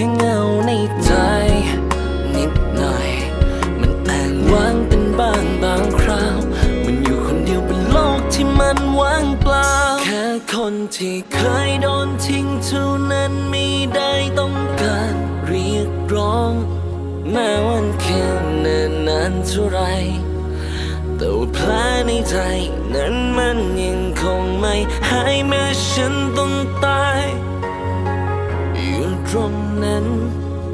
ค่เงาในใจ นิดหน่อย มันแต่งว่างเป็นบางบางคราว มันอยู่คนเดียวบนโลกที่มันว่างเปล่า แค่คนที่เคยโดนทิ้งเท่านั้นไม่ได้ต้องการเรียกร้อง แม้วันแค่นิ่นนานเท่าไรแต่ว่าแผลในใจนั้นมันยังคงไม่หายแม้ฉันต้องตาย อยู่ตรงนั้น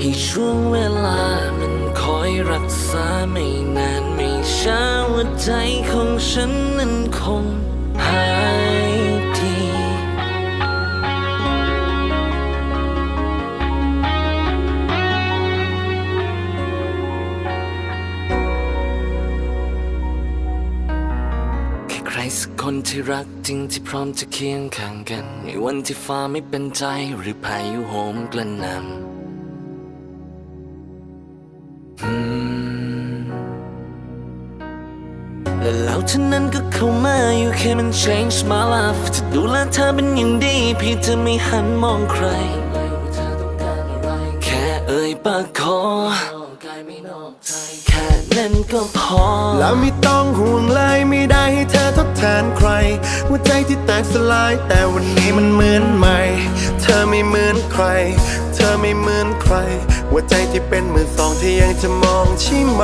ให้ช่วงเวลามันคอยรักษาไม่นานไม่ช้าว่าใจของฉันนั้นคงหาย สักคนที่รักจริงที่พร้อมจะเคียงข้างกัน ในวันที่ฟ้าไม่เป็นใจหรือพายุโหมกระหน่ำและแล้วเท่านั้นก็เข้ามาอยู่แค่มัน change my life จะดูแลเธอเป็นอย่างดีเพี่จะไม่หันมองใคร แค่เอ่ยปากขอแค่นั้นก็พอ แล้วไม่ต้องห่วงเลยไม่ นใครหัวใจที่แตกสลาย แต่วันนี้มันเหมือนใหม่ เธอไม่เหมือนใคร เธอไม่เหมือนใครหัวใจที่เป็นมือสองที่ยังจะมองใช่ไหม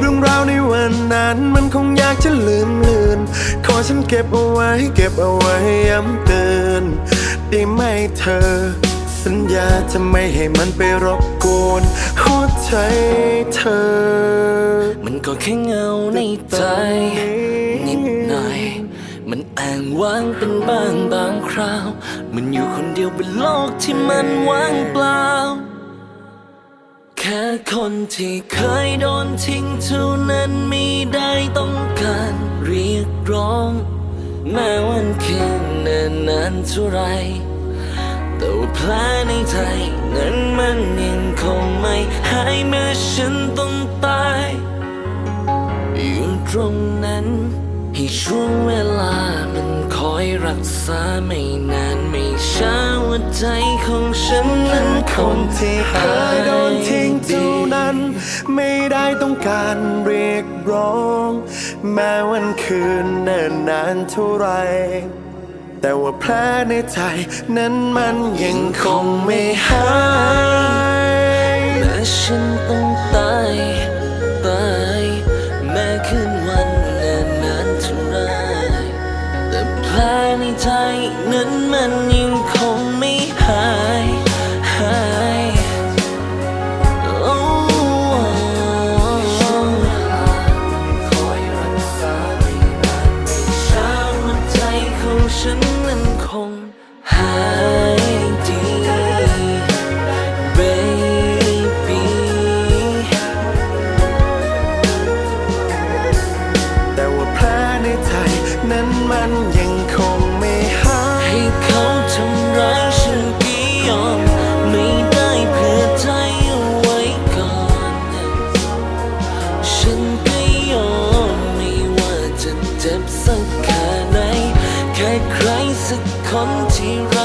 เรื่องราวในวันนั้นมันคงอยากจะลืมลืน ขอฉันเก็บเอาไว้ เก็บเอาไว้ย้ำเตือนได้ไหมเธอ สัญญาจะไม่ให้มันไปรบกวนหัวใจเธอ มันก็แค่เงาในใจนิด หน่อยมันอ้างว้างเป็นบางบางคราว มันอยู่คนเดียวบนโลกที่มันว่างเปล่า แค่คนที่เคยโดนทิ้งเท่านั้นไม่ได้ต้องการเรียกร้อง แม้วันคืนนิ่นนานเท่าไรแต่ว่าแผลในใจนั้นมันยังคงไม่หายแม้ฉันต้องตายอยู่ตรงนั้นให้ช่วงเวลา รักษาไม่นานไม่ช้าหัวใจของฉันนั้นคงนที่เคยโดนทิ้งเท่านั้น ไม่ได้ต้องการเรียกร้อง แม้วันคืนเนิ่นนานเท่าไรแต่ว่าแผลในใจนั้นมันยังคงไม่หายแม้ฉันต้องตายตายแม้คืนวัน ในใจนั้นมัน ค่ไ